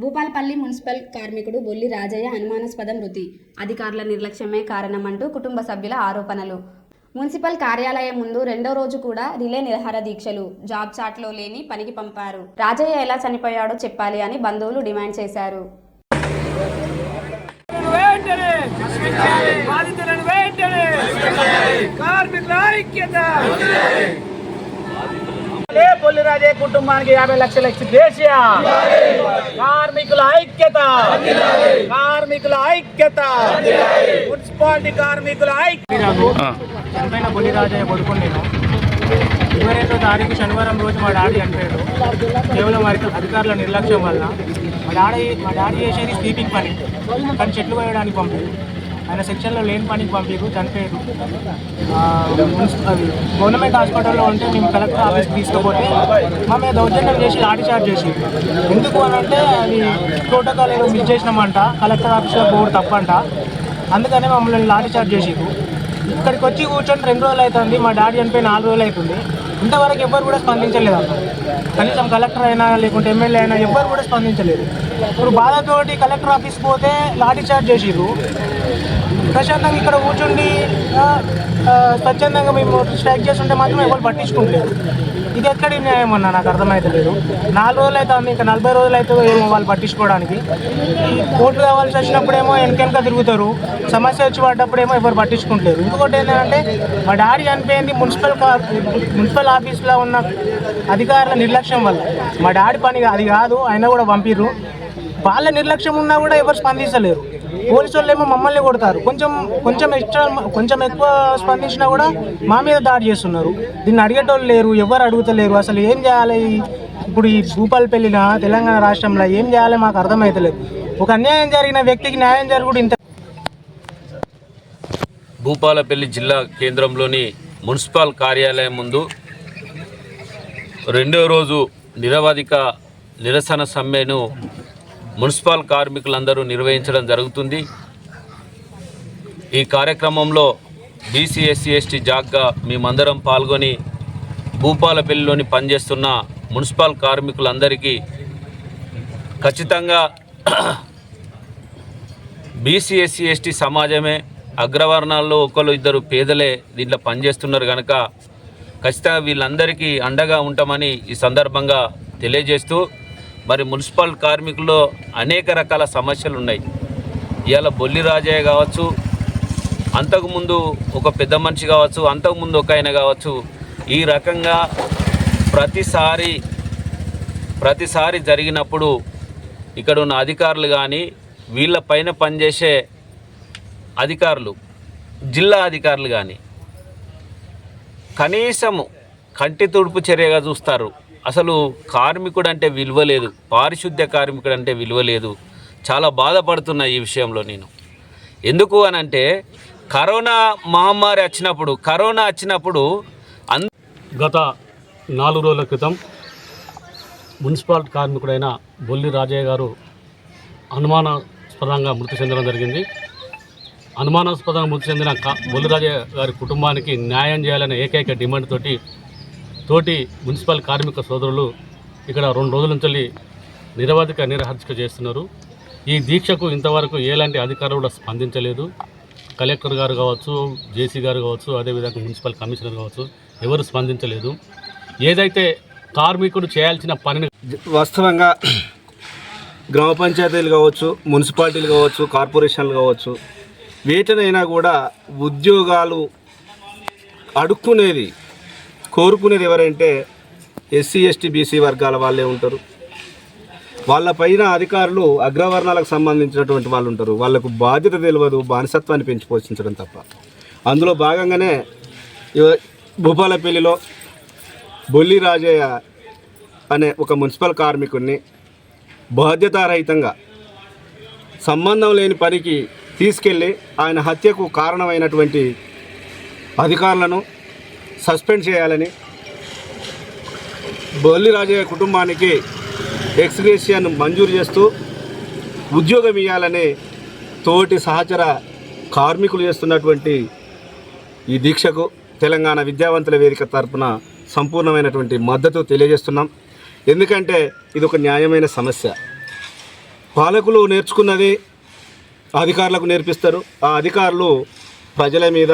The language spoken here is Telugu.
భూపాలపల్లి మున్సిపల్ కార్మికుడు బొల్లి రాజయ్య అనుమానాస్పద మృతి. అధికారుల నిర్లక్ష్యమే కారణమంటూ కుటుంబ సభ్యుల ఆరోపణలు. మున్సిపల్ కార్యాలయం ముందు రెండో రోజు కూడా రిలే నిరహార దీక్షలు. జాబ్ చాట్లో లేని పనికి పంపారు. రాజయ్య ఎలా చనిపోయాడో చెప్పాలి అని బంధువులు డిమాండ్ చేశారు. కార్మికుల ఐక్యత లే బొల్లిరాజే కుటుంబానికి యాభై లక్షల దేశీయ. కార్మికుల ఐక్యత. కార్మికుల ఐక్యత. మున్సిపాలిటీ కార్మికుల ఐక్యత చనిపోయిన బొల్లిరాజయ్య కొడుకుని నేను. ఇరవై రెండో తారీఖు శనివారం రోజు మా డాడీ చనిపోయాడు. కేవలం వారికి అధికారుల నిర్లక్ష్యం వల్ల. మా డాడీ మా డాడీ చేసేది స్లీపింగ్ పని. కానీ చెట్లు వేయడానికి పంపారు ఆయన సెక్షన్లో లేని పనికి పంపారు చనిపోయారు అది గవర్నమెంట్ హాస్పిటల్లో ఉంటే మేము కలెక్టర్ ఆఫీస్కి తీసుకుపోతే మా మీద దౌర్జన్యం చేసి లాఠీ చార్జ్ చేసి ఎందుకు అని అంటే అది ప్రోటోకాల్ ఏదో మిస్ చేసినామంట కలెక్టర్ ఆఫీస్లో పోవడం తప్పంట. అందుకనే మమ్మల్ని లాఠీ చార్జ్ చేసిరు ఇక్కడికి వచ్చి కూర్చొని రెండు రోజులు అవుతుంది మా డాడీ చనిపోయి నాలుగు రోజులు అవుతుంది. ఇంతవరకు ఎవ్వరు కూడా స్పందించలేదు అన్న కనీసం కలెక్టర్ అయినా లేకుంటే ఎమ్మెల్యే అయినా ఎవ్వరు కూడా స్పందించలేదు. ఇప్పుడు బాధతోటి కలెక్టర్ ఆఫీస్ పోతే లాఠీ చార్జ్ చేసిర్రు. ప్రశాంతంగా ఇక్కడ కూర్చుండి స్వచ్ఛందంగా మేము స్ట్రైక్ చేస్తుంటే మాత్రం ఎవరు పట్టించుకుంటారు ఇది ఎక్కడి న్యాయం అన్న నాకు అర్థమైతలేదు నాలుగు రోజులు అవుతుంది ఇంకా నలభై రోజులు అయితే ఏమో వాళ్ళు పట్టించుకోవడానికి. ఈ కోర్టు కావాల్సి వచ్చినప్పుడేమో వెనకెనక తిరుగుతారు. సమస్య వచ్చి పడ్డప్పుడేమో ఎవరు పట్టించుకుంటారు ఇంకొకటి ఏంటంటే మా డాడీ చనిపోయింది మున్సిపల్ మున్సిపల్ ఆఫీస్లో ఉన్న అధికారుల నిర్లక్ష్యం వల్ల. మా డాడీ పని అది కాదు అయినా కూడా పంపిర్రు. వాళ్ళ నిర్లక్ష్యం ఉన్నా కూడా ఎవరు స్పందించలేరు. పోలీసు వాళ్ళు ఏమో మమ్మల్ని కొడతారు. కొంచెం కొంచెం ఎక్స్ట్రా కొంచెం ఎక్కువ స్పందించినా కూడా మా మీద దాడి చేస్తున్నారు. దీన్ని అడిగేటోళ్ళు లేరు ఎవరు అడుగుతలేరు. అసలు ఏం చేయాలి? ఇప్పుడు ఈ భూపాలపల్లిన తెలంగాణ రాష్ట్రంలో ఏం చేయాలి మాకు అర్థమవుతలేదు ఒక అన్యాయం జరిగిన వ్యక్తికి న్యాయం జరుగుడు ఇంత భూపాలపల్లి జిల్లా కేంద్రంలోని మున్సిపల్ కార్యాలయం ముందు రెండో రోజు నిరవధిక నిరసన సమ్మెను మున్సిపల్ కార్మికులందరూ నిర్వహించడం జరుగుతుంది. ఈ కార్యక్రమంలో బీసీ ఎస్సీ ఎస్టీ జాగ్గా మేమందరం పాల్గొని భూపాలపల్లిలోని పనిచేస్తున్న మున్సిపల్ కార్మికులందరికీ ఖచ్చితంగా బీసీ ఎస్సీ ఎస్టీ సమాజమే అగ్రవర్ణాల్లో ఒకరు ఇద్దరు పేదలే దీంట్లో పనిచేస్తున్నారు కనుక ఖచ్చితంగా వీళ్ళందరికీ అండగా ఉంటామని ఈ సందర్భంగా తెలియజేస్తూ మరి మున్సిపల్ కార్మికుల్లో అనేక రకాల సమస్యలు ఉన్నాయి. ఇవాళ బొల్లి రాజయ్య కావచ్చు అంతకుముందు ఒక పెద్ద మనిషి కావచ్చు అంతకుముందు ఒక ఆయన కావచ్చు ఈ రకంగా ప్రతిసారి ప్రతిసారి జరిగినప్పుడు ఇక్కడ ఉన్న అధికారులు కానీ వీళ్ళ పైన పనిచేసే అధికారులు జిల్లా అధికారులు కానీ కనీసము కంటి తుడుపు చర్యగా చూస్తారు. అసలు కార్మికుడు అంటే విలువ లేదు పారిశుద్ధ్య కార్మికుడు అంటే విలువ లేదు. చాలా బాధపడుతున్నా ఈ విషయంలో నేను. ఎందుకు అని అంటే కరోనా మహమ్మారి వచ్చినప్పుడు కరోనా వచ్చినప్పుడు అన్ గత నాలుగు రోజుల క్రితం మున్సిపాలిటీ కార్మికుడైన బొల్లి రాజయ్య గారు అనుమానాస్పదంగా మృతి చెందడం జరిగింది. అనుమానాస్పదంగా మృతి చెందిన కా- బొల్లి రాజయ్య గారి కుటుంబానికి న్యాయం చేయాలనే ఏకైక డిమాండ్ తోటి తోటి మున్సిపల్ కార్మిక సోదరులు ఇక్కడ రెండు రోజుల నుంచి నిరవధిక నిరహర్చిక చేస్తున్నారు. ఈ దీక్షకు ఇంతవరకు ఎలాంటి అధికారులు కూడా స్పందించలేదు. కలెక్టర్ గారు కావచ్చు జేసీ గారు కావచ్చు అదేవిధంగా మున్సిపల్ కమిషనర్ కావచ్చు ఎవరు స్పందించలేదు. ఏదైతే కార్మికుడు చేయాల్సిన పనిని వాస్తవంగా గ్రామ పంచాయతీలు కావచ్చు మున్సిపాలిటీలు కావచ్చు కార్పొరేషన్లు కావచ్చు వేటనైనా కూడా ఉద్యోగాలు అడుక్కునేది కోరుకునేది ఎవరంటే ఎస్సీ ఎస్టీ బీసీ వర్గాల వాళ్ళే ఉంటారు. వాళ్ళ పైన అధికారులు అగ్రవర్ణాలకు సంబంధించినటువంటి వాళ్ళు ఉంటారు. వాళ్ళకు బాధ్యత తెలియదు బానిసత్వాన్ని పెంచి పోషించడం తప్ప. అందులో భాగంగానే భూపాలపల్లిలో బొల్లి రాజయ్య అనే ఒక మున్సిపల్ కార్మికుడిని బాధ్యతారహితంగా సంబంధం లేని పనికి తీసుకెళ్ళి ఆయన హత్యకు కారణమైనటువంటి అధికారులను సస్పెండ్ చేయాలని బొల్లి రాజయ్య కుటుంబానికి ఎక్స్గ్రేషియాను మంజూరు చేస్తూ ఉద్యోగం ఇవ్వాలని తోటి సహచర కార్మికులు చేస్తున్నటువంటి ఈ దీక్షకు తెలంగాణ విద్యావంతుల వేదిక తరపున సంపూర్ణమైనటువంటి మద్దతు తెలియజేస్తున్నాం. ఎందుకంటే ఇది ఒక న్యాయమైన సమస్య. పాలకులు నేర్చుకున్నది అధికారులకు నేర్పిస్తారు. ఆ అధికారులు ప్రజల మీద